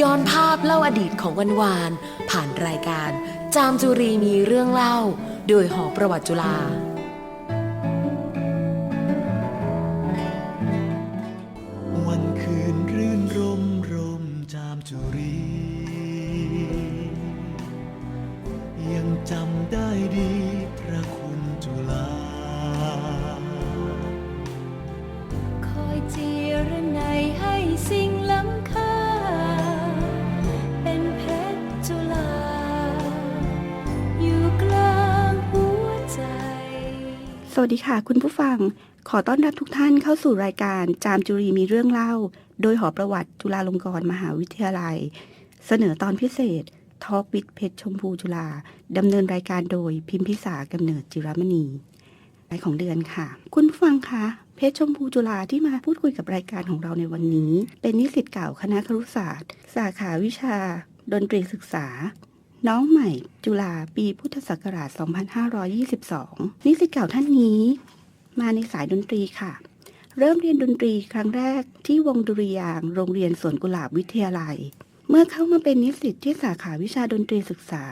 ย้อนภาพเล่าอดีตของวันวาน ผ่านรายการ จามจุรีมีเรื่องเล่า โดยหอประวัติจุฬา วัสดีค่ะ คุณผู้ฟัง ขอต้อนรับทุกท่านเข้าสู่รายการจามจุรีมีเรื่องเล่า โดยหอประวัติจุฬาลงกรณ์มหาวิทยาลัย เสนอตอนพิเศษทอ k วิดเพชรชมพูจุฬาดำเนินรายการโดยพิมพิสากำเนิดจิรมณีรายของเดือนค่ะ คุณผู้ฟังคะเพชรชมพูจุฬาที่มาพูดคุยกับรายการของเราในวันนี้ เป็นนิสิตเก่าคณะครุศาสตร์ สาขาวิชา ดนตรีศึกษา น้องใหม่จุฬาปีพุทธศักราช 2522 นิสิตเก่าท่านนี้ มาในสายดนตรีค่ะ เริ่มเรียนดนตรีครั้งแรกที่วงดุริยางโรงเรียนสวนกุหลาบวิทยาลัย เมื่อเข้ามาเป็นนิสิตที่สาขาวิชาดนตรีศึกษา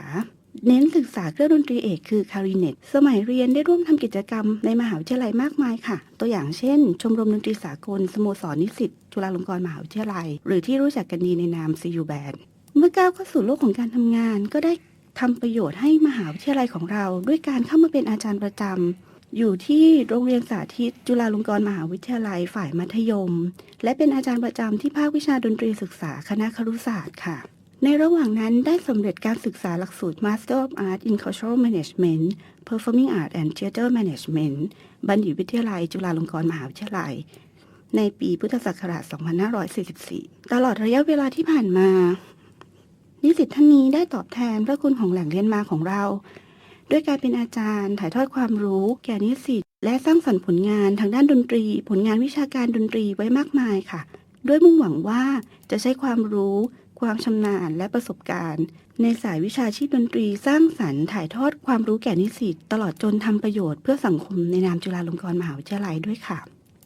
เน้นศึกษาเครื่องดนตรีเอกคือคาริเนตสมัยเรียนได้ร่วมทำกิจกรรมในมหาวิทยาลัยมากมายค่ะ ตัวอย่างเช่น ชมรมดนตรีสากลสโมสรนิสิตจุฬาลงกรณ์มหาวิทยาลัย หรือที่รู้จักกันดีในนามซียูแบน เมื่อก้าวเข้าสู่โลกของการทำงาน ก็ได้ทำประโยชน์ให้มหาวิทยาลัยของเรา ด้วยการเข้ามาเป็นอาจารย์ประจำอยู่ที่โรงเรียนสาธิต จุฬาลงกรณ์มหาวิทยาลัยฝ่ายมัธยม และเป็นอาจารย์ประจำที่ภาควิชาดนตรีศึกษาคณะครุศาสตร์ค่ะ ในระหว่างนั้นได้สำเร็จการศึกษาหลักสูตร Master of Art in Cultural Management Performing Art and Theatre Management บัณฑิตวิทยาลัย จุฬาลงกรณ์มหาวิทยาลัย ในปีพุทธศักราช 2544 ตลอดระยะเวลาที่ผ่านมา นิสิตท่านนี้ได้ตอบแทนพระคุณของแหล่งเรียนมาของเรา ด้วยการเป็นอาจารย์ถ่ายทอดความรู้แก่นิสิตและสร้างสรรค์ผลงานทางด้านดนตรี ผลงานวิชาการดนตรีไว้มากมายค่ะ ด้วยมุ่งหวังว่าจะใช้ความรู้ ความชำนาญและประสบการณ์ ในสายวิชาชีพดนตรีสร้างสรรค์ถ่ายทอดความรู้แก่นิสิตตลอดจนทำประโยชน์เพื่อสังคมในนามจุฬาลงกรณ์มหาวิทยาลัยด้วยค่ะ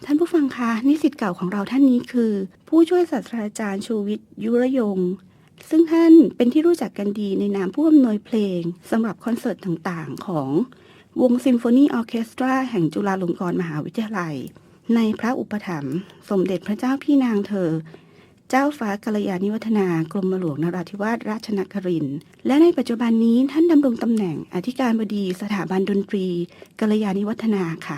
ท่านผู้ฟังคะนิสิตเก่าของเราท่านนี้คือ ผู้ช่วยศาสตราจารย์ชูวิทย์ยุรยง ซึ่งท่านเป็นที่รู้จักกันดีในนามผู้อำนวยเพลงสำหรับคอนเสิร์ตต่างๆ ของวงซิมโฟนีออร์เคสตราแห่งจุฬาลงกรณ์มหาวิทยาลัย ในพระอุปถัมภ์สมเด็จพระเจ้าพี่นางเธอ เจ้าฟ้ากัลยาณิวัฒนากรมหลวงนราธิวาสราชนครินทร์และในปัจจุบันนี้ท่านดำรงตำแหน่งอธิการบดีสถาบันดนตรี กัลยาณิวัฒนาค่ะ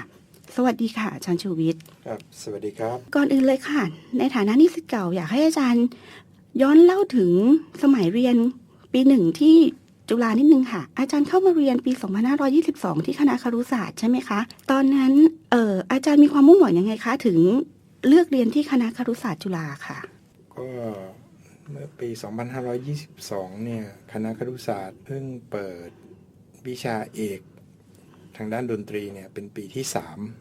สวัสดีค่ะอาจารย์ชูวิทย์ครับ สวัสดีครับ ก่อนอื่นเลยค่ะ ในฐานะนิสิตเก่าอยากให้อาจารย์ ย้อนเล่าถึงสมัยเรียนปีหนึ่งที่จุฬานิดนึงค่ะ อาจารย์เข้ามาเรียนปี 2522 ที่คณะครุศาสตร์ใช่ไหมคะ ตอนนั้นเอออาจารย์มีความมุ่งหวังยังไงคะ ถึงเลือกเรียนที่คณะครุศาสตร์จุฬาค่ะ ก็เมื่อปี 2522 เนี่ยคณะครุศาสตร์เพิ่งเปิดวิชาเอกทางด้านดนตรีเนี่ยเป็นปีที่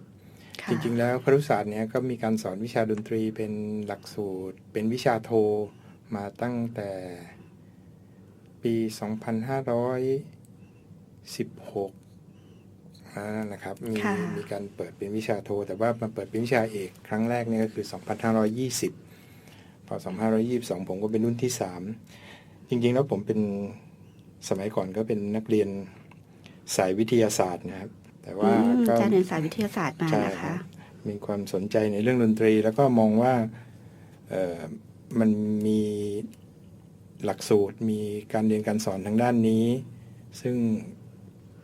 3ค่ะจริงๆแล้วครุศาสตร์เนี่ยก็มีการสอนวิชาดนตรีเป็นหลักสูตร เป็นวิชาโท มาตั้งแต่ปี 2516อ่านะครับ มีค่ะมีการเปิดเป็นวิชาโท แต่ว่ามาเปิดเป็นวิชาเอกครั้งแรกเนี่ยก็คือ 2520 พอ 2522 ผมก็เป็นรุ่นที่ 3 จริงๆ แล้วผมเป็นสมัยก่อนก็เป็นนักเรียนสายวิทยาศาสตร์นะครับ แต่ว่าอืมก็อาจารย์เรียนสายวิทยาศาสตร์มาใช่นะครัคะบมีความสนใจในเรื่องดนตรี แล้วก็มองว่าเอ่อ มันมีหลักสูตรมีการเรียนการสอนทางด้านนี้ ซึ่ง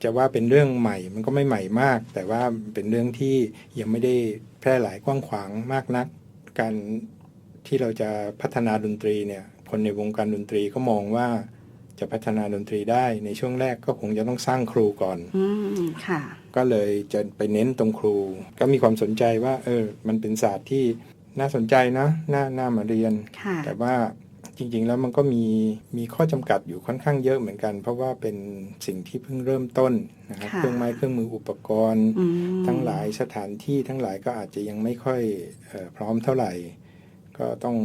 จะว่าเป็นเรื่องใหม่ มันก็ไม่ใหม่มาก แต่ว่าเป็นเรื่องที่ยังไม่ได้แพร่หลายกว้างขวางมากนัก การที่เราจะพัฒนาดนตรีเนี่ย คนในวงการดนตรีก็มองว่าจะพัฒนาดนตรีได้ในช่วงแรกก็คงจะต้องสร้างครูก่อนอืมค่ะก็เลยจะไปเน้นตรงครู ก็มีความสนใจว่า เออ มันเป็นศาสตร์ที่ น่าสนใจนะน่าน่ามาเรียนค่ะแต่ว่าจริงๆ แล้วมันก็มีมีข้อจำกัดอยู่ค่อนข้างเยอะเหมือนกัน เพราะว่าเป็นสิ่งที่เพิ่งเริ่มต้นนะครับค่ะเครื่องไม้เครื่องมืออุปกรณ์อืมทั้งหลายสถานที่ทั้งหลายก็อาจจะยังไม่ค่อยเออพร้อมเท่าไหร่ ก็ต้อง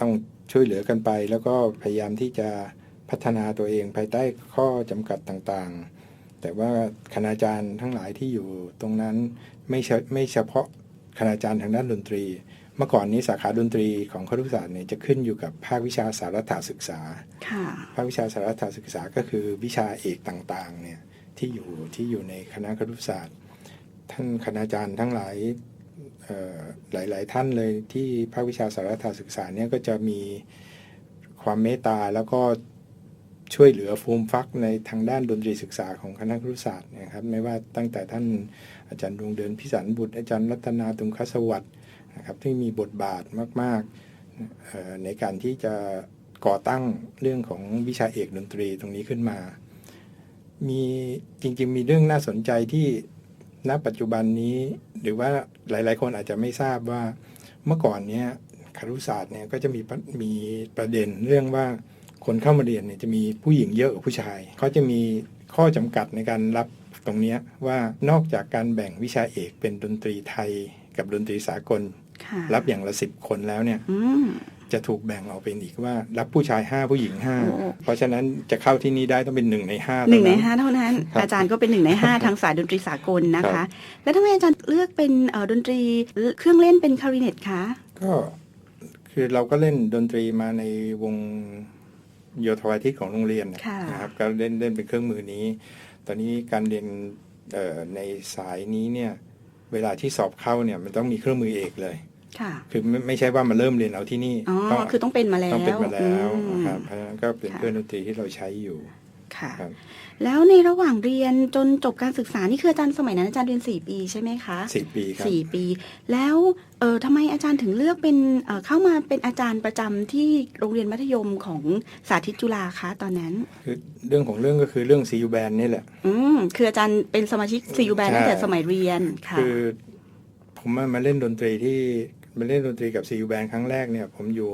ต้องช่วยเหลือกันไป แล้วก็พยายามที่จะพัฒนาตัวเองภายใต้ข้อจำกัดต่างๆ แต่ว่าคณาจารย์ทั้งหลายที่อยู่ตรงนั้นไม่ใช่ไม่เฉพาะคณาจารย์ทางด้านดนตรี เมื่อก่อนนี้สาขาดนตรีของครุศาสตร์เนี่ยจะขึ้นอยู่กับภาควิชาสารถศึกษาค่ะภาควิชาสารถศึกษาก็คือวิชาเอกต่างๆเนี่ยที่อยู่ที่อยู่ในคณะครุศาสตร์ ท่านคณาจารย์ทั้งหลายเอ่อหลาย ๆ ท่านเลยที่ภาควิชาสารถศึกษาเนี่ยก็จะมีความเมตตาแล้วก็ช่วยเหลือฟูมฟักในทางด้านดนตรีศึกษาของคณะครุศาสตร์เนะครับ ไม่ว่าตั้งแต่ท่านอาจารย์ดวงเดือนพิสันบุตรอาจารย์รัตนาตุงคสวัสดิ์ นะครับที่มีบทบาทมากๆในการที่จะก่อตั้งเรื่องของวิชาเอกดนตรีตรงนี้ขึ้นมา มีจริงๆมีเรื่องน่าสนใจที่ณปัจจุบันนี้ หรือว่าหลายๆ คนอาจจะไม่ทราบว่าเมื่อก่อนเนี้ยครุศาสตร์เนี่ยก็จะมีมีประเด็นเรื่องว่าคนเข้ามาเรียนเนี่ยจะมีผู้หญิงเยอะกว่าผู้ชายเขาจะมีข้อจำกัดในการรับตรงเนี้ยว่านอกจากการแบ่งวิชาเอกเป็นดนตรีไทยกับดนตรีสากล รับอย่างละสิบคนแล้วเนี่ยอืมจะถูกแบ่งออกเป็นอีกว่า รับผู้ชายห้าผู้หญิงห้าโอ้เพราะฉะนั้นจะเข้าที่นี่ได้ต้องเป็นหนึ่งในห้าหนึ่งในเท่าห้าเท่านั้นครับอาจารย์ก็เป็นหนึ่งในห้าทางสายดนตรีสากลนะครัคะบแล้วทำไมอาจารย์เลือกเป็นเอ่อดนตรีเครื่องเล่นเป็นคลาริเนตคะก็คือเราก็เล่นดนตรีมาในวงโยธวาทิตของโรงเรียนค่ะนะครับก็เล่นเล่นเป็นเครื่องมือนี้ ตอนนี้การเรียนเอ่อในสายนี้เนี่ยเวลาที่สอบเข้าเนี่ยมันต้องมีเครื่องมือเอกเลย ค่ะคือไม่ไม่ใช่ว่ามาเริ่มเรียนเอาที่นี่อ๋อต้องคือต้องเป็นมาแล้วต้องเป็นมาแล้วอืมนะครับเพราะฉะนั้นก็เป็นค่ะเครื่องดนตรีที่เราใช้อยู่ค่ะครับแล้วในระหว่างเรียนจนจบการศึกษานี่คืออาจารย์สมัยนั้นอาจารย์เรียนสี่ปีใช่ไหมคะสี่ปีครับสี่ปี แล้วเออทำไมอาจารย์ถึงเลือกเป็นเอ่อเข้ามาเป็นอาจารย์ประจำที่โรงเรียนมัธยมของสาธิตจุฬาคะตอนนั้นคือเรื่องของเรื่องก็คือเรื่องซีอูแบนนี่แหละ อืมคืออาจารย์เป็นสมาชิกซีอูแบนใช่ตั้งแต่สมัยเรียนค่ะ คือผมมามาเล่นดนตรีที่ มาเล่นดนตรีกับซีอูแบนครั้งแรกเนี่ยผมอยู่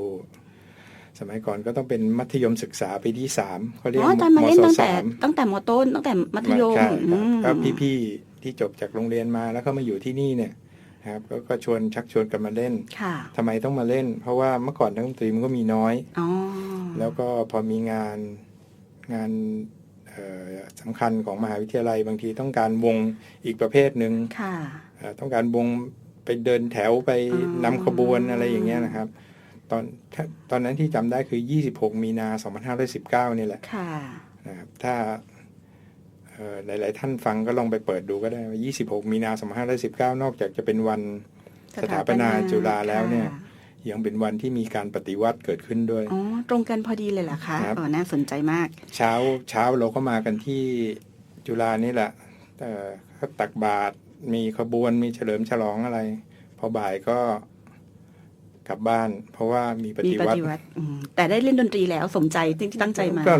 สมัยก่อนก็ต้องเป็นมัธยมศึกษาปีที่สามเขาเรียอ๋กออาจารย์มาเล่นศตั้งแต่สามตั้งแต่มต้นตั้งแต่มัธยมใช่คอืรับมก็พี่ๆที่จบจากโรงเรียนมาแล้วก็มาอยู่ที่นี่เนี่ยนะครับก็ก็ชวนชักชวนกันมาเล่นค่ะทำไมต้องมาเล่น เพราะว่าเมื่อก่อนนักดนตรีมันก็มีน้อยอ๋อแล้วก็พอมีงานงานเอ่อสำคัญของมหาวิทยาลัยบางทีต้องการวงอีกประเภทหนึ่งค่ะเอ่อต้องการวง ไปเดินแถวไปอ๋อนำขบวนอะไรอย่างเงี้ยนะครับ ตอนถ้าตอนนั้นที่จำได้คือ 26 มีนา 2519 นี่แหละค่ะนะครับถ้าเอ่อหลาย ๆ ท่านฟังก็ลองไปเปิดดูก็ได้ว่า26 มีนา 2519 นอกจากจะเป็นวันสถาปนาจุฬาแล้วเนี่ยค่ะยังเป็นวันที่มีการปฏิวัติเกิดขึ้นด้วย อ๋อ ตรงกันพอดีเลยเหรอคะครับอ๋อน่าสนใจมาก เช้าเช้าเราก็มากันที่จุฬานี่แหละเอ่อก็ตักบาตร มีขบวนมีเฉลิมฉลองอะไร พอบ่ายก็กลับบ้าน เพราะว่ามีปมีฏิปวัติฏิวัติอืมแต่ได้เล่นดนตรีแล้วสมใจที่ตั้งใจมาก็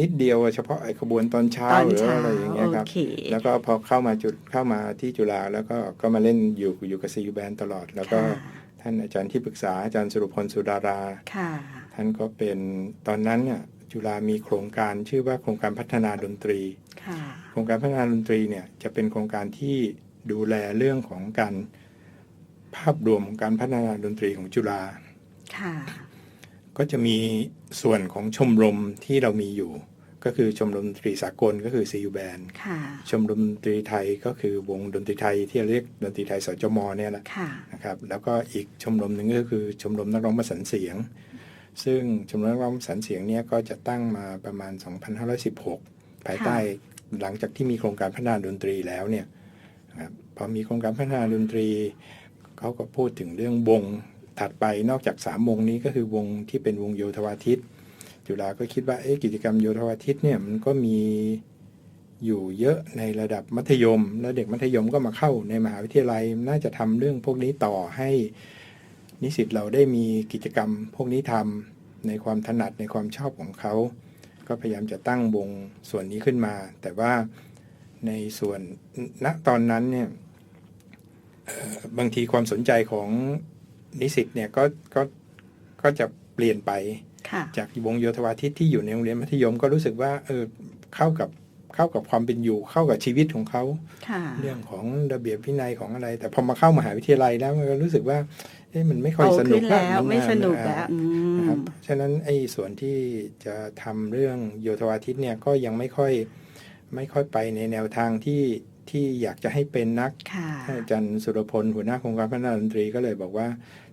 นิดเดียวเฉพาะไอ้ขบวนตอนเช้าตอนหรือเช้าอะไรอย่างเงี้ยครับโอเคแล้วก็พอเข้ามาจุดเข้ามาที่จุฬาแล้วก็ก็มาเล่นอยู่อยู่กับซีอูแบนตลอด แล้วก็ค่ะท่านอาจารย์ที่ปรึกษาอาจารย์สรุปพลสุดาราค่ะท่านก็เป็นตอนนั้นเนี่ยจุฬามีโครงการชื่อว่าโครงการพัฒนาดนตรีค่ะ โครงการพัฒนาดนตรีเนี่ยจะเป็นโครงการที่ดูแลเรื่องของการภาพรวมของการพัฒนาดนตรีของจุฬาค่ะก็จะมีส่วนของชมรมที่เรามีอยู่ ก็คือชมรมดนตรีสากลก็คือซีอูแบนค่ะชมรมดนตรีไทยก็คือวงดนตรีไทยที่เรียกดนตรีไทยสจมเนี่ยแหละค่ะนะครับ แล้วก็อีกชมรมหนึ่งก็คือชมรมนักร้องประสานเสียง ซึ่งชมรมนักร้องประสานเสียงเนี่ยก็จะตั้งมาประมาณ 2516 ภายใต้หลังจากที่มีโครงการพัฒนาดนตรีแล้วเนี่ยนะครับพอมีโครงการพัฒนาดนตรีเขาก็พูดถึงเรื่องวงถัดไปนอกจากสามวงนี้ก็คือวงที่เป็นวงโยธวาทิต จุฬาก็คิดว่าเอ๊ะกิจกรรมโยธวาทิตเนี่ยมันก็มีอยู่เยอะในระดับมัธยม แล้วเด็กมัธยมก็มาเข้าในมหาวิทยาลัยน่าจะทำเรื่องพวกนี้ต่อให้นิสิตเราได้มีกิจกรรมพวกนี้ทำในความถนัดในความชอบของเขา ก็พยายามจะตั้งวงส่วนนี้ขึ้นมา แต่ว่าในส่วนณตอนนั้นเนี่ยเอ่อบางทีความสนใจของนิสิตเนี่ยก็ก็ก็จะเปลี่ยนไปค่ะจากวงโยธวาทิตที่อยู่ในโรงเรียนมัธยมก็รู้สึกว่าเออเข้ากับเข้ากับความเป็นอยู่เข้ากับชีวิตของเขาค่ะเรื่องของระเบียบวินัยของอะไร แต่พอมาเข้ามหาวิทยาลัยแล้วมันก็รู้สึกว่า เอ๊ะมันไม่ค่อยโตสนุขึ้กนแล้วนไม่สนุกอ่าแล้วอืมนะครับฉะนั้นไอ้ส่วนที่จะทำเรื่องโยธวาทิตเนี่ยก็ยังไม่ค่อยไม่ค่อยไปในแนวทางที่ที่อยากจะให้เป็นนักค่ะท่านอาจารย์สุรพลหัวหน้าโครงการพัฒนาดนตรีก็เลยบอกว่า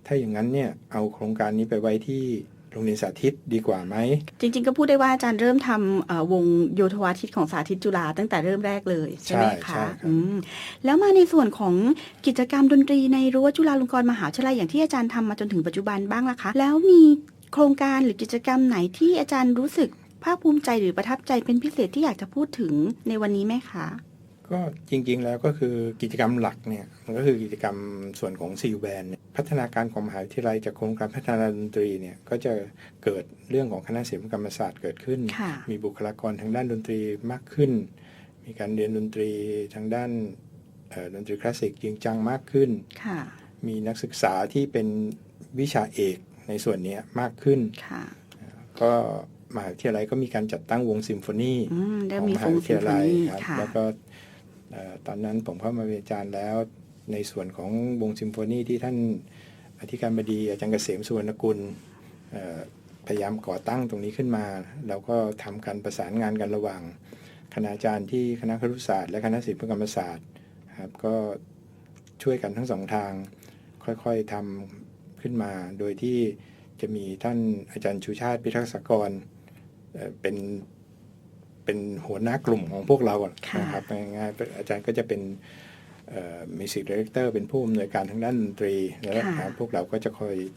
ถ้าอย่างนั้นเนี่ยเอาโครงการนี้ไปไว้ที่ โรงเรียนสาธิตดีกว่าไหม จริง ๆ ก็พูดได้ว่าอาจารย์เริ่มทำเอ่อวงโยธวาทิตของสาธิตจุฬาตั้งแต่เริ่มแรกเลยใช่ไหมใช่คะใช่ครับอืมแล้วมาในส่วนของกิจกรรมดนตรีในรั้วจุฬาลงกรณ์มหาวิทยาลัยอย่างที่อาจารย์ทำมาจนถึงปัจจุบันบ้างล่ะคะ แล้วมีโครงการหรือกิจกรรมไหนที่อาจารย์รู้สึกภาคภูมิใจหรือประทับใจเป็นพิเศษที่อยากจะพูดถึงในวันนี้ไหมคะ ก็จริงๆแล้วก็คือกิจกรรมหลักเนี่ยมันก็คือกิจกรรมส่วนของซีลแบนพัฒนาการของมหาวิทยาลัยจากโครงการพัฒนาดนตรีเนี่ยก็จะเกิดเรื่องของคณะศิลปกรรมศาสตร์เกิดขึ้นค่ะมีบุคลากรทางด้านดนตรีมากขึ้น มีการเรียนดนตรีทางด้านเอ่อดนตรีคลาสสิกจริงจังมากขึ้นค่ะมีนักศึกษาที่เป็นวิชาเอกในส่วนเนี้ยมากขึ้นค่ะก็มหาวิทยาลัยก็มีการจัดตั้งวงซิมโฟนีอืมได้ของมีมฟหางวิทซิมยาโฟลัยนีครับค่ะแล้วก็เอ่อ ตอนนั้นผมเข้ามาเป็นอาจารย์แล้วในส่วนของวงซิมโฟนีที่ท่านอธิการบดีอาจารย์เกษมสุวรรณกุลพยายามก่อตั้งตรงนี้ขึ้นมาแล้วก็ทำการประสานงานกันระหว่างคณาจารย์ที่คณะครุศาสตร์ และคณะศิลปกรรมศาสตร์ครับก็ช่วยกันทั้งสองทาง ค่อยๆทำขึ้นมา โดยที่จะมีท่านอาจารย์ชูชาติพิทักษกรเป็น เป็นหัวหน้ากลุ่มของพวกเราอะค่ะนะครับง่ายๆอาจารย์ก็จะเป็นมิวสิกดีเรคเตอร์เป็นผู้อำนวยการทางด้านดนตรีแล้วค่ะครับพวกเราก็จะคอยเอ่อ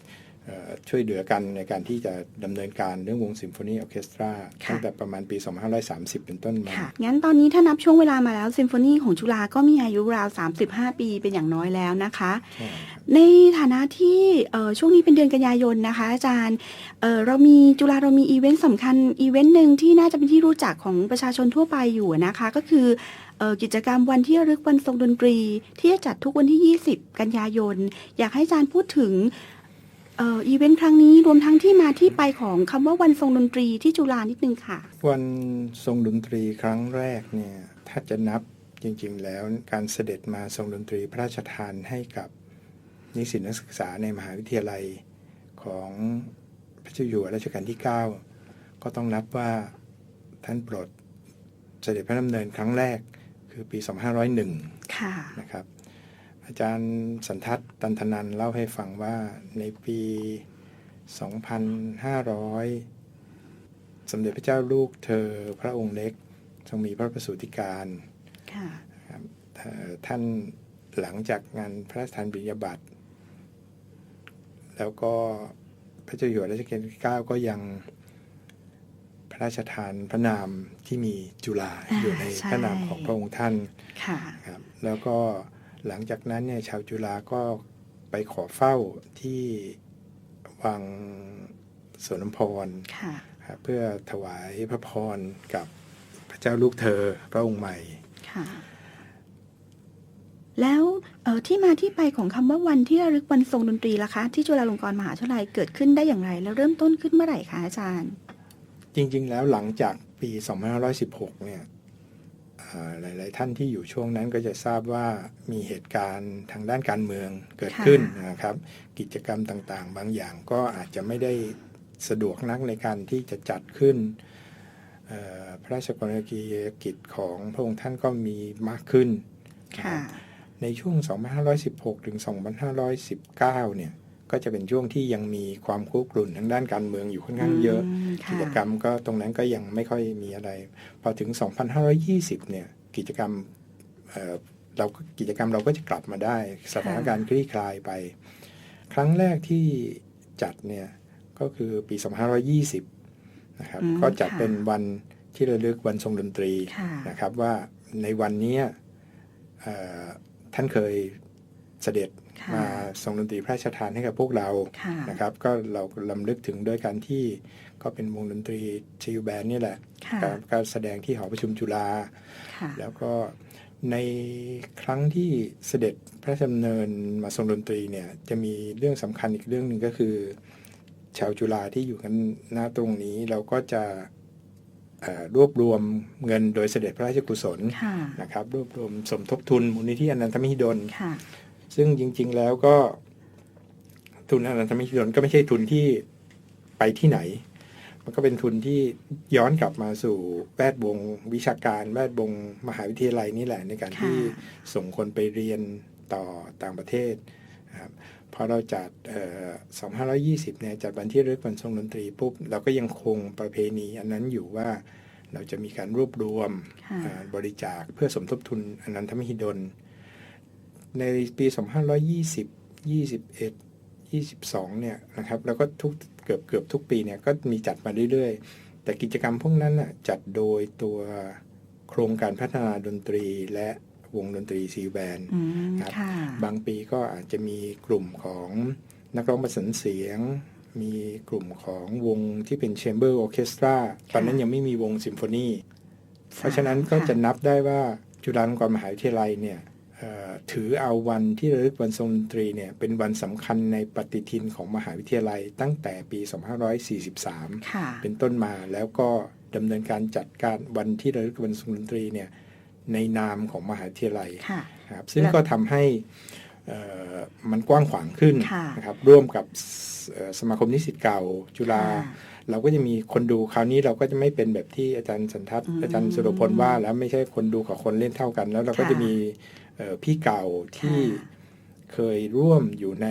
ช่วยเหลือกันในการที่จะดำเนินการเรื่องวงซิมโฟนีออร์เคสตราตั้งแต่ประมาณปี 2530 เป็นต้นมาค่ะงั้นตอนนี้ถ้านับช่วงเวลามาแล้วซิมโฟนีของจุฬาก็มีอายุราว 35 ปีเป็นอย่างน้อยแล้วนะคะใช่ครับในฐานะที่เอ่อช่วงนี้เป็นเดือนกันยายนนะคะ อาจารย์เอ่อเรามีจุฬาเรามีอีเวนต์สำคัญอีเวนต์หนึ่งที่น่าจะเป็นที่รู้จักของประชาชนทั่วไปอยู่นะคะ ก็คือเอ่อกิจกรรมวันที่ระลึกวันทรงดนตรี ที่จะจัดทุกวันที่ 20 กันยายน อยากให้อาจารย์พูดถึง เอ่ออีเวนต์ครั้งนี้รวมทั้งที่มาที่ไปของคำว่าวันทรงดนตรีที่จุฬานิดนึงค่ะ วันทรงดนตรีครั้งแรกเนี่ยถ้าจะนับจริงๆ แล้วการเสด็จมาทรงดนตรีพระราชทานให้กับนิสิตนักศึกษาในมหาวิทยาลัยของพระเจ้าอยู่หัวรัชกาลที่ 9 ก็ต้องนับว่าท่านโปรดเสด็จพระดำเนินครั้งแรกคือปี 2501 ค่ะนะครับ อาจารย์สันทัศน์ตันทนันเล่าให้ฟังว่าในปี 2500 สมเด็จพระเจ้าลูกเธอพระองค์เล็กทรงมีพระประสูติการค่ะครับเอ่อท่านหลังจากงานพระราชทานปริญญาบัตรแล้วก็พระเจ้าอยู่หัวรัชกาลที่ 9 ก็ยังพระราชทานพระนามที่มีจุฬาอ่าอยู่ในใช่พระนามของพระองค์ท่านค่ะครับแล้วก็ หลังจากนั้นเนี่ยชาวจุฬาก็ไปขอเฝ้าที่วังสวนน้ำพรค่ะครับเพื่อถวายพระพรกับพระเจ้าลูกเธอพระองค์ใหม่ค่ะแล้วเอ่อที่มาที่ไปของคำว่าวันที่ระลึกวันทรงดนตรีล่ะคะ ที่จุฬาลงกรณ์มหาวิทยาลัยเกิดขึ้นได้อย่างไร แล้วเริ่มต้นขึ้นเมื่อไหร่คะอาจารย์ จริง ๆ แล้วหลังจากปี 2516 เนี่ยอ่า หลาย ๆ ท่านที่อยู่ช่วงนั้นก็จะทราบว่ามีเหตุการณ์ทางด้านการเมืองเกิดขึ้นนะครับ กิจกรรมต่างๆ บางอย่างก็อาจจะไม่ได้สะดวกนักในการที่จะจัดขึ้นเอ่อพระราชกรณียกิจของพระองค์ท่านก็มีมากขึ้นค่ะในช่วง 2516 ถึง 2519 เนี่ย ก็จะเป็นช่วงที่ยังมีความคุกรุ่นทางด้านการเมืองอยู่ค่อนข้างเยอะมกิจกรรมก็ตรงนั้นก็ยังไม่ค่อยมีอะไร พอถึง 2520 เนี่ยกิจกรรมเอ่อเราก็กิจกรรมเราก็จะกลับมาได้สถานการณ์คลี่คลายไป ครั้งแรกที่จัดเนี่ยก็คือปี 2520 นะครับอืมก็จัดค่ะเป็นวันที่ระลึกวันทรงดนตรีค่ะนะครับว่าในวันเนี้ยเอ่อท่านเคยเสด็จค่ะ มาทรงดนตรีพระราชทานให้กับพวกเราค่ะนะครับ ก็เราลำลึกถึงด้วยการที่ก็เป็นวงดนตรีชิวแบนนี่แหละค่ะการการแสดงที่หอประชุมจุฬาค่ะแล้วก็ในครั้งที่เสด็จพระราชดำเนินมาทรงดนตรีเนี่ยจะมีเรื่องสำคัญอีกเรื่องหนึ่งก็คือ ชาวจุฬาที่อยู่กันหน้าตรงนี้เราก็จะเอ่อรวบรวมเงินโดยเสด็จพระราชกุศลค่ะนะครับ รวบรวมสมทบทุนมูลนิธิอนันทมหิดลค่ะ ซึ่งจริง ๆ แล้วก็ทุนอนันทมหิดลก็ไม่ใช่ทุนที่ไปที่ไหน มันก็เป็นทุนที่ย้อนกลับมาสู่แวดวงวิชาการแวดวงมหาวิทยาลัยนี่แหละ ในการค่ะที่ส่งคนไปเรียนต่อต่างประเทศนะครับพอเราจัดเอ่อ2520 เนี่ย จัดวันที่ระลึกวันทรงดนตรีปุ๊บ เราก็ยังคงประเพณีอันนั้นอยู่ว่าเราจะมีการรวบรวมค่ะอ่าบริจาคเพื่อสมทบทุนอนันทมหิดล ในปี 2520 21 22 เนี่ยนะครับ แล้วก็ทุกเกือบเกือบทุกปีเนี่ยก็มีจัดมาเรื่อยๆ แต่กิจกรรมพวกนั้นน่ะจัดโดยตัวโครงการพัฒนาดนตรีและวงดนตรีซีแบนอืมครับค่ะบางปีก็อาจจะมีกลุ่มของนักร้องประสานเสียง มีกลุ่มของวงที่เป็น Chamber Orchestra ตอนนั้นยังไม่มีวงซิมโฟนีเพราะฉะนั้นก็จะนับได้ว่าจุฬาลงกรณ์มหาวิทยาลัยเนี่ยเอ่อ ถือเอาวันที่ระลึกวันทรงดนตรีเนี่ยเป็นวันสำคัญในปฏิทินของมหาวิทยาลัยตั้งแต่ปี 2543ค่ะเป็นต้นมาแล้วก็ดำเนินการจัดการวันที่ระลึกวันทรงดนตรีเนี่ยในนามของมหาวิทยาลัยค่ะครับซึ่งแล้วก็ทำให้เอ่อมันกว้างขวางขึ้นค่ะนะครับร่วมกับสเอ่อสมาคมนิสิตเก่าจุฬาค่ะเราก็จะมีคนดูคราวนี้เราก็จะไม่เป็นแบบที่อาจารย์สันทัศน์อืมอาจารย์สุรพลว่า แล้วไม่ใช่คนดูกับคนเล่นเท่ากัน แล้วเราก็ค่ะจะมีเอ่อ พี่เก่าที่ค่ะเคยร่วมอยู่ใน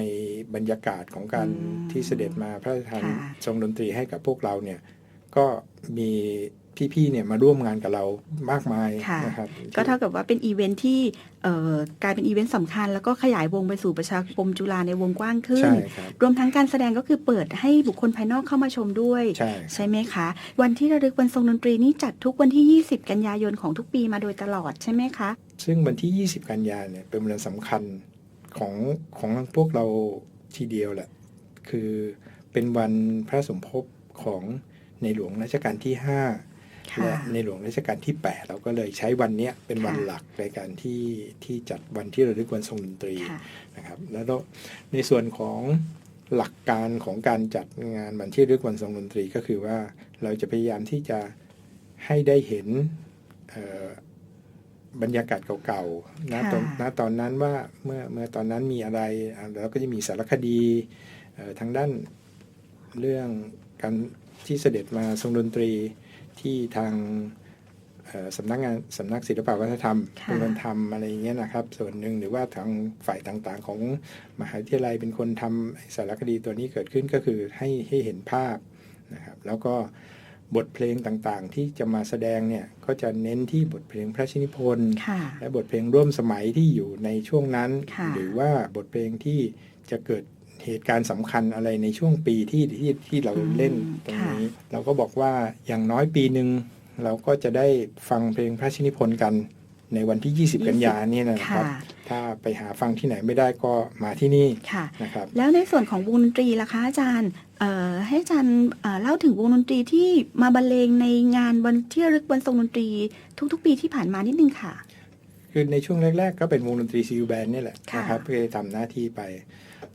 บรรยากาศของการอืมที่เสด็จมาพระราชทานค่ะทรงดนตรีให้กับพวกเราเนี่ยก็มีพี่ๆเนี่ยมาร่วมงานกับเรามากมายค่ะนะครับก็เท่ากับว่าเป็นอีเวนท์ที่เอ่อกลายเป็นอีเวนต์สำคัญ แล้วก็ขยายวงไปสู่ประชาคมจุฬาในวงกว้างขึ้นใช่ครับรวมทั้งการแสดงก็คือเปิดให้บุคคลภายนอกเข้ามาชมด้วย ใช่ใช่ไหมคะ วันที่ระลึกวันทรงดนตรีนี่จัดทุกวันที่ 20 กันยายนของทุกปีมาโดยตลอดใช่ไหมคะ ซึ่งวันที่ 20 กันยาเนี่ยเป็นวันสำคัญของของพวกเราทีเดียวแหละ คือเป็นวันพระสมภพของในหลวงรัชกาลที่5ค่ะและในหลวงรัชกาลที่ 8 เราก็เลยใช้วันเนี้ยเป็นวันค่ะหลักในการที่ที่จัดวันที่ระลึกวันทรงดนตรีค่ะนะครับ แล้วก็ในส่วนของหลักการของการจัดงานวันที่ระลึกวันทรงดนตรีก็คือว่าเราจะพยายามที่จะให้ได้เห็นเอ่อ บรรยากาศเก่าๆนะตอนค่ะณตอนนั้นว่าเมื่อเมื่อตอนนั้นมีอะไรอ่าแล้วก็จะมีสารคดีเอ่อทางด้านเรื่องการที่เสด็จมาทรงดนตรีที่ทางเอ่อสำนักงานสำนักศิลปวัฒนธรรมค่ะเป็นคนทำอะไรอย่างเงี้ยนะครับ ส่วนหนึ่งหรือว่าทางฝ่ายต่างๆ ของมหาวิทยาลัยเป็นคนทำไอ้สารคดีตัวนี้เกิดขึ้นก็คือให้ให้เห็นภาพนะครับ แล้วก็ บทเพลงต่างๆ ที่จะมาแสดงเนี่ยก็จะเน้นที่บทเพลงพระราชนิพนธ์ค่ะและบทเพลงร่วมสมัยที่อยู่ในช่วงนั้นค่ะหรือว่าบทเพลงที่จะเกิดเหตุการณ์สำคัญอะไรในช่วงปีที่ที่ที่เราเล่นตรงนี้ เราก็บอกว่าอย่างน้อยปีหนึ่งเราก็จะได้ฟังเพลงพระราชนิพนธ์กันในวันที่ 20 กันยาเนี่ยนะครับค่ะถ้าไปหาฟังที่ไหนไม่ได้ก็มาที่นี่ค่ะนะครับ แล้วในส่วนของวงดนตรีล่ะคะอาจารย์เอ่อ ให้อาจารย์เอ่อเล่าถึงวงดนตรีที่มาบรรเลงในงานวันที่ระลึกวันทรงดนตรี ทุก ๆ ปีที่ผ่านมานิดนึงค่ะ คือในช่วงแรก ๆ ก็เป็นวงดนตรีซิลแบนนี่แหละค่ะนะครับก็ทำหน้าที่ไป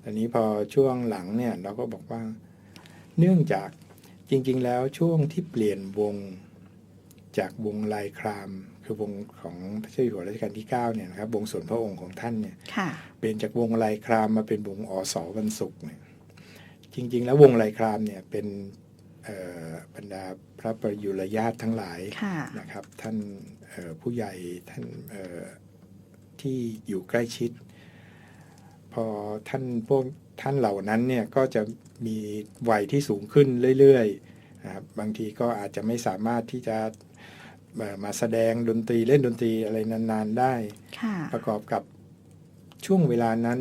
ตอนนี้พอช่วงหลังเนี่ยเราก็บอกว่า เนื่องจากจริง ๆ แล้วช่วงที่เปลี่ยนวงจากวงลายคราม คือวงของพระเจ้าอยู่หัวรัชกาลที่ 9 เนี่ยนะครับวงส่วนพระองค์ของท่านเนี่ยค่ะเปลี่ยนจากวงลายครามมาเป็นวงอสวันศุกร์เนี่ย จริง ๆ แล้ววงลายครามเนี่ยเป็นเอ่อบรรดาพระประยุรญาติทั้งหลายค่ะนะครับ ท่านเอ่อผู้ใหญ่ท่านเอ่อที่อยู่ใกล้ชิด พอท่านพวกท่านเหล่านั้นเนี่ยก็จะมีวัยที่สูงขึ้นเรื่อยๆนะครับบางทีก็อาจจะไม่สามารถที่จะเอ่อมาแสดงดนตรีเล่นดนตรีอะไรนานๆได้ค่ะประกอบกับช่วงเวลานั้น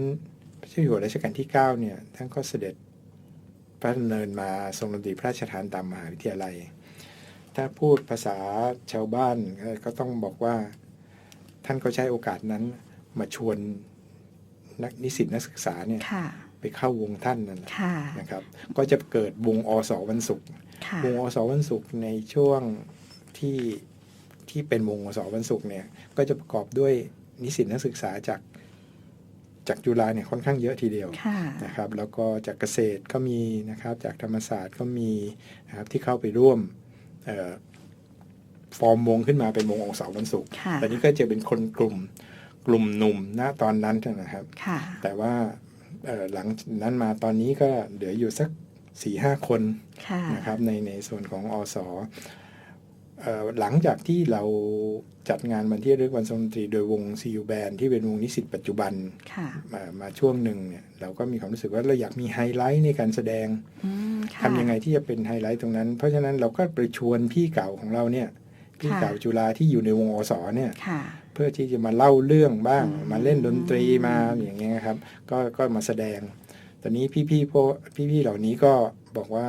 พระเจ้าอยู่หัวรัชกาลที่ 9 เนี่ยท่านก็เสด็จพ ระดำเนินมาทรงดนตรีพระราชทานตามมหาวิทยาลัย ถ้าพูดภาษาชาวบ้านก็ต้องบอกว่าท่านก็ใช้โอกาสนั้นมาชวนนักนิสิตนักศึกษาเนี่ยไปเข้าวงท่านนั่นแหละค่ะนะครับ ก็จะเกิดวงอสวันศุกร์วงอสวันศุกร์ในช่วงที่ที่เป็นวงอสวันศุกร์เนี่ยก็จะประกอบด้วยนิสิตนักศึกษาจาก จากจุฬาเนี่ยค่อนข้างเยอะทีเดียวค่ะนะครับแล้วก็จากเกษตรก็มีนะครับจากธรรมศาสตร์ก็มีนะครับที่เข้าไปร่วมเออฟอร์มวงขึ้นมาเป็นวงองศาวันศุกร์ค่ะตอนนี้ก็จะเป็นคนกลุ่มกลุ่มหนุ่มณตอนนั้นนะครับค่ะแต่ว่าเอ่อหลังจากนั้นมาตอนนี้ก็เหลืออยู่สักสี่ห้าคนค่ะนะครับในในส่วนของอสเอ่อ หลังจากที่เราจัดงานวันที่ระลึกวันทรงดนตรีโดยวงซีอูแบนที่เป็นวงนิสิตปัจจุบันค่ะมามาช่วงหนึ่งเนี่ยเราก็มีความรู้สึกว่าเราอยากมีไฮไลท์ในการแสดงอืมค่ะทำยังไงที่จะเป็นไฮไลท์ตรงนั้น เพราะฉะนั้นเราก็ไปชวนพี่เก่าของเราเนี่ยพี่ค่ะเก่าจุฬาที่อยู่ในวงอสเนี่ยค่ะเพื่อที่จะมาเล่าเรื่องบ้างอืมมาเล่นดนตรีมาอย่างเงี้ยครับ ก็ก็มาแสดง ตอนนี้พี่ๆพวกพี่ๆเหล่านี้ก็บอกว่า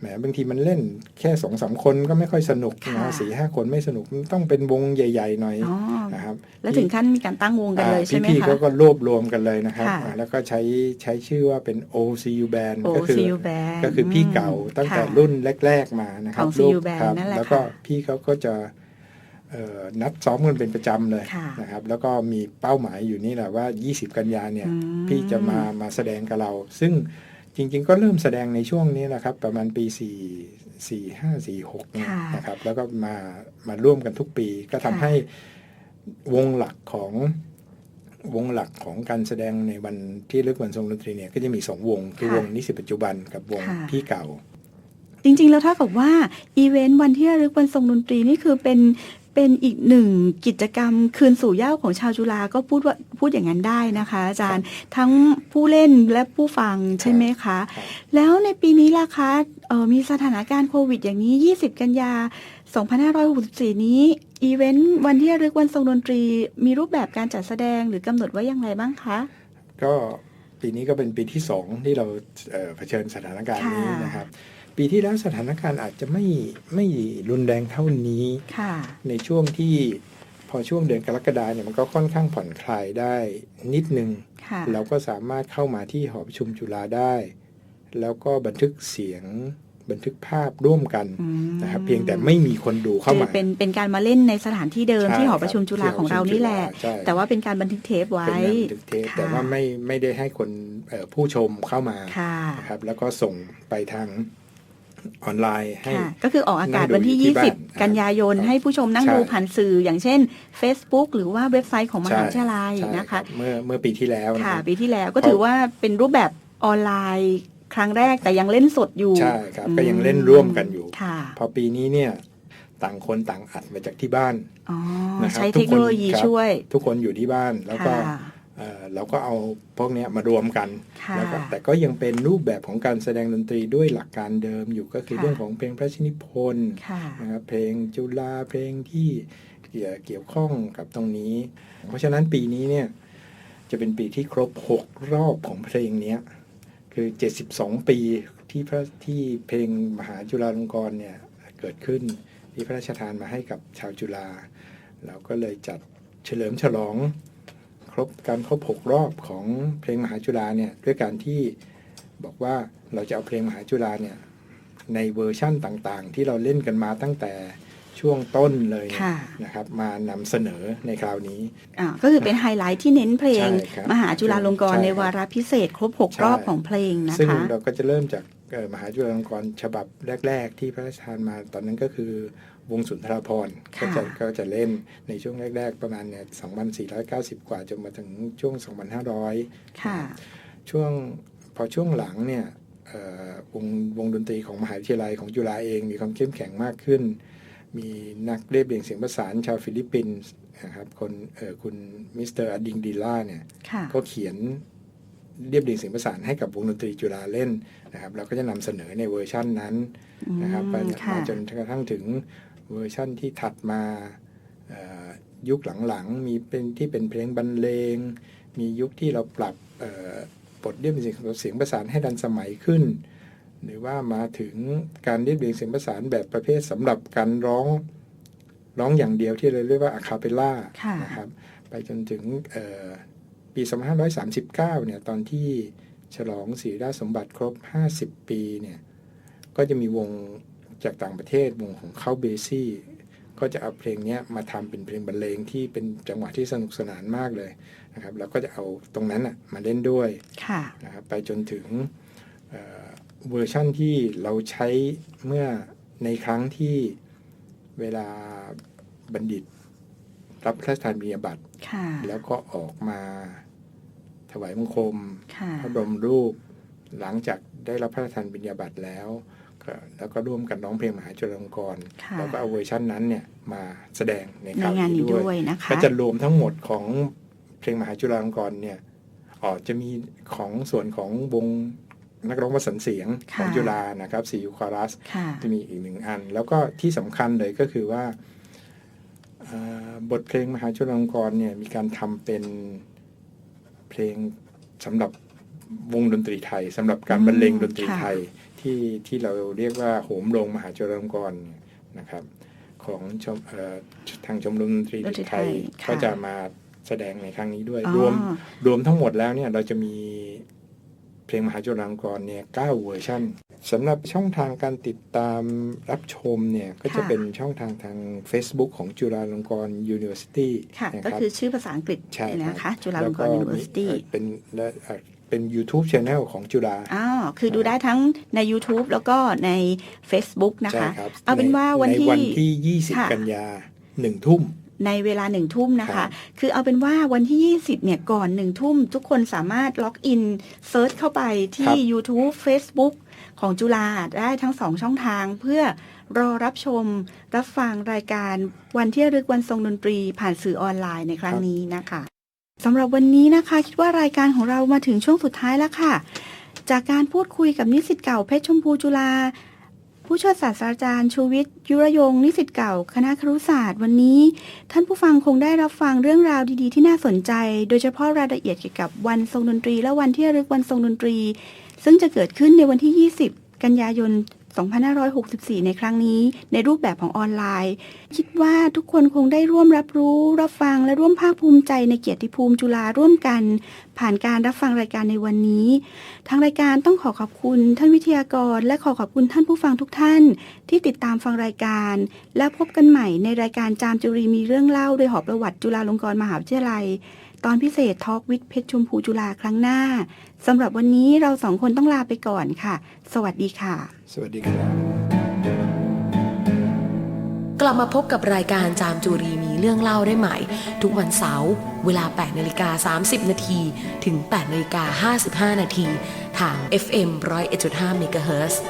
แหมบางทีมันเล่นแค่สองสามคนก็ไม่ค่อยสนุกค่ะนะสี่ห้าคนไม่สนุกมันต้องเป็นวงใหญ่ ๆ หน่อยอ๋อนะครับ แล้วถึงขั้นมีการตั้งวงกันเลยใช่ไหมพี่คะๆเขาก็รวบรวมกันเลยนะครับค่ะอ่าแล้วก็ใช้ใช้ชื่อว่าเป็น OCU Band โอก็คืซีอูแบนก็คือพี่เก่าตั้งแต่รุ่นแรก ๆมานะครับของ CU รูป Band ครับนั่นแหละแล้วก็ค่ะพี่เขาก็จะเอ่อนัดซ้อมกันเป็นประจำเลยค่ะนะครับ แล้วก็มีเป้าหมายอยู่นี่แหละว่า 20 กันยาเนี่ยอืมพี่จะมามาแสดงกับเรา ซึ่ง จริงๆ ก็เริ่มแสดงในช่วงนี้แหละครับ ประมาณปี 4 4 5 4 6เนี่ยค่ะนะครับ แล้วก็มามาร่วมกันทุกปี ก็ทำค่ะให้วงหลักของวงหลักของการแสดงในวันที่ลึกวันทรงดนตรีเนี่ยก็จะมีสองวงคือวงนิสิตปัจจุบันกับวงค่ะพี่เก่า จริงๆ แล้วเท่ากับว่าอีเวนต์วันที่ระลึกวันทรงดนตรีนี่คือเป็น เป็นอีกหนึ่งกิจกรรมคืนสู่เหย้าของชาวจุฬาก็พูดว่าพูดอย่างนั้นได้นะคะ อาจารย์ทั้งผู้เล่นและผู้ฟังใช่ไหมคะครับแล้วในปีนี้ล่ะคะเอ่อมีสถานการณ์โควิดอย่างนี้ 20 กันยา 2564 นี้ อีเวนต์วันที่ระลึกวันทรงดนตรี มีรูปแบบการจัดแสดงหรือกำหนดไว้อย่างไรบ้างคะ ก็ปีนี้ก็เป็นปีที่สองที่เราเอ่อเผชิญสถานการณ์นี้ค่ะนะครับ ปีที่แล้วสถานการณ์อาจจะไม่ไม่รุนแรงเท่านี้ค่ะในช่วงที่พอช่วงเดือนกรกฎาเนี่ยมันก็ค่อนข้างผ่อนคลายได้นิดนึงค่ะเราก็สามารถเข้ามาที่หอประชุมจุฬาได้ แล้วก็บันทึกเสียงบันทึกภาพร่วมกันอืมนะครับเพียงแต่ไม่มีคนดูเข้าคือมาเป็นเป็นการมาเล่นในสถานที่เดิมใช่ที่หอครับประชุมจุฬาที่หอของเรานี่แหละใช่แต่ว่าเป็นการบันทึกเทปไว้เป็นการบันทึกเทปค่ะแต่ว่าไม่ไม่ได้ให้คนเอ่อผู้ชมเข้ามาค่ะนะครับแล้วก็ส่งไปทาง ออนไลน์ให้ค่ะก็คือออกอากาศวันที่นั่งดูอยู่ที่บ้าน20 กันยายนครับให้ผู้ชมนั่งใช่ดูผ่านสื่ออย่างเช่น Facebook หรือว่าเว็บไซต์ของมหาวิทยาลัยใช่นะคะรับเมื่อเมื่อปีที่แล้วนะค่ะครับปีที่แล้วก็ถือว่าเป็นรูปแบบออนไลน์ครั้งแรกแต่ยังเล่นสดอยู่ใช่ครับอืมก็ยังเล่นร่วมกันอยู่ค่ะพอปีนี้เนี่ยต่างคนต่างอัดมาจากที่บ้านอ๋อนะครับใช้ทุเทกคคนโนโลยีครับช่วย ทุกคนอยู่ที่บ้านแล้วก็ค่ะ เอ่อเราก็เอาพวกเนี้ยมารวมกันค่ะแล้วก็แต่ก็ยังเป็นรูปแบบของการแสดงดนตรีด้วยหลักการเดิมอยู่ก็คือค่ะเรื่องของเพลงพระราชนิพนธ์ค่ะนะครับเพลงจุฬาเพลงที่เกี่ยวเกี่ยวข้องกับตรงนี้ เพราะฉะนั้นปีนี้เนี่ยจะเป็นปีที่ครบ 6 รอบของเพลงเนี้ยคือ 72 ปีที่พระที่เพลงมหาจุฬาลงกรณ์เนี่ยเกิดขึ้นที่พระราชทานมาให้กับชาวจุฬาเราก็เลยจัดเฉลิมฉลองค รบการครบ6รอบของเพลงมหาจุฬาเนี่ยด้วยการที่บอกว่าเราจะเอาเพลงมหาจุฬาเนี่ยในเวอร์ชั่นต่างๆ ที่เราเล่นกันมาตั้งแต่ช่วงต้นเลยเนี่ยค่ะนะครับมานำเสนอในคราวนี้อ่าก็คือเป็นไฮไลท์ที่เน้นเพลงใช่ครับมหาจุฬาลงกรณ์ใช่ในครับวาระพิเศษ ครบใช่6รอบของเพลงนะซึ่งคะเราก็จะเริ่มจากเอ่อมหาจุฬาลงกรณ์ฉบับแรก ๆ ที่พระราชทานมาตอนนั้นก็คือ วงสุนทรภรณ์ก็ค่ะจะก็จะเล่นในช่วงแรก ๆ ประมาณเนี่ย2,490 กว่าจนมาถึงช่วง 2,500ค่ะช่วงพอช่วงหลังเนี่ยเอ่อวงวงดนตรีของมหาวิทยาลัยของจุฬาเองมีความเข้มแข็งมากขึ้น มีนักเรียบเรียงเสียงประสานชาวฟิลิปปินส์นะครับคนเอ่อคุณมิสเตอร์อดิงดีล่าเนี่ยค่ะก็เขียนเรียบเรียงเสียงประสานให้กับวงดนตรีจุฬาเล่นนะครับเราก็จะนำเสนอในเวอร์ชั่นนั้นนะครับไปอืมค่ะมาจนกระทั่งถึง เวอร์ชั่นที่ถัดมาเอ่อยุคหลังๆ มีเป็นที่เป็นเพลงบรรเลง มียุคที่เราปรับเอ่อบทเรียบเรียงเสียงประสานให้ทันสมัยขึ้น หรือว่ามาถึงการเรียบเรียงเสียงประสานแบบประเภทสำหรับการร้องร้องอย่างเดียวที่เราเรียกว่าอะคาเปล่าค่ะนะครับไปจนถึงเอ่อปี 2539 เนี่ยตอนที่ฉลองศรีราชสมบัติครบ 50 ปีเนี่ยก็จะมีวง จากต่างประเทศวงของเขาเบซี่ ก็จะเอาเพลงเนี้ยมาทำเป็นเพลงบรรเลงที่เป็นจังหวะที่สนุกสนานมากเลยนะครับแล้วก็จะเอาตรงนั้นอะมาเล่นด้วยค่ะนะครับไปจนถึงเอ่อเวอร์ชั่นที่เราใช้เมื่อในครั้งที่เวลาบัณฑิต รับพระราชทานปริญญาบัตรค่ะแล้วก็ออกมาถวายบังคมค่ะพระบรมรูป หลังจากได้รับพระราชทานปริญญาบัตรแล้วก็ แล้วก็ร่วมกันร้องเพลงมหาจุฬาลงกรณ์ค่ะแล้วก็เอาเวอร์ชันนั้นเนี่ยมาแสดงในในคราวงานนี้นี้ด้ด้ววยยนะคะก็จะรวมทั้งหมดของเพลงมหาจุฬาลงกรณ์เนี่ยอ๋อจะมีของส่วนของวงนักร้องประสานเสียงของค่ะจุฬานะครับซีอูคารัสค่ะจะมีอีกหนึ่งอัน แล้วก็ที่สำคัญเลยก็คือว่าอ่าบทเพลงมหาจุฬาลงกรณ์เนี่ยมีการทำเป็นเพลงสำหรับวงดนตรีไทยสำหรับการบรรเลงดนตรีไทย ที่ที่เราเรียกว่าโหมโรงมหาจุฬาลงกรณ์เนี่ยนะครับ ของชมเอ่อทางชมรมดนตรีดนตรีไทยไทยค่ะก็จะมาแสดงในครั้งนี้ด้วยอ๋อรวมรวมทั้งหมดแล้วเนี่ยเราจะมีเพลงมหาจุฬาลงกรณ์เนี่ยเก้าเวอร์ชันสำหรับช่องทางการติดตามรับชมเนี่ยก็จะค่ะเป็นช่องทางทาง Facebook ของจุฬาลงกรณ์ University ค่ะนะก็รับคือชื่อภาษาอังกฤษใช่รับนะคะจุฬาลงกรณ์แว University มีเอ่อเป็นและ เอ่อเป็น YouTube Channel ของจุฬาอ๋อคือดูได้ทั้งใน YouTube แล้วก็ใน Facebook นะใช่คะครับเอาเป็นว่าวันในที่วันที่ค่ะ20 กันยาหนึ่งทุ่มในเวลาหนึ่งทุ่มนะครัคะบคือเอาเป็นว่าวันที่ 20 เนี่ย ก่อนหนึ่งทุ่ม ทุกคนสามารถล็อกอินเซิร์ชเข้าไปที่ YouTube Facebook ของจุฬาได้ทั้งสองช่องทางเพื่อรอรับชมรับฟังรายการวันที่ระลึกวันทรงดนตรีผ่านสื่อออนไลน์ในครั้งนี้นะคะ สำหรับวันนี้นะคะ คิดว่ารายการของเรามาถึงช่วงสุดท้ายแล้วค่ะ จากการพูดคุยกับนิสิตเก่าเพชรชมพูจุฬาผู้ช่วยศาสตราจารย์ชูวิทย์ยุรยง นิสิตเก่า คณะครุศาสตร์ วันนี้ ท่านผู้ฟังคงได้รับฟังเรื่องราวดีๆ ที่น่าสนใจ โดยเฉพาะรายละเอียดเกี่ยวกับวันทรงดนตรี และวันที่ระลึกวันทรงดนตรี ซึ่งจะเกิดขึ้นในวันที่ 20 กันยายน 2564 ในครั้งนี้ ในรูปแบบของออนไลน์ คิดว่าทุกคนคงได้ร่วมรับรู้ รับฟังและร่วมภาคภูมิใจในเกียรติภูมิจุฬาร่วมกัน ผ่านการรับฟังรายการในวันนี้ ทางรายการต้องขอขอบคุณท่านวิทยากร และขอขอบคุณท่านผู้ฟังทุกท่าน ที่ติดตามฟังรายการ และพบกันใหม่ในรายการจามจุรีมีเรื่องเล่าโดยหอประวัติจุฬาลงกรณ์มหาวิทยาลัย ตอนพิเศษทอล์กวิดเพชรชมพูจุฬาครั้งหน้า สำหรับวันนี้เราสองคนต้องลาไปก่อนค่ะ สวัสดีค่ะ สวัสดีครับ กลับมาพบกับรายการจามจูรีมีเรื่องเล่าได้ใหม่ ทุกวันเสาร์เวลา 8นาฬิกา30 นาทีถึง8นาฬิกา55 นาทีทาง FM 101.5เมกะเฮิรตซ์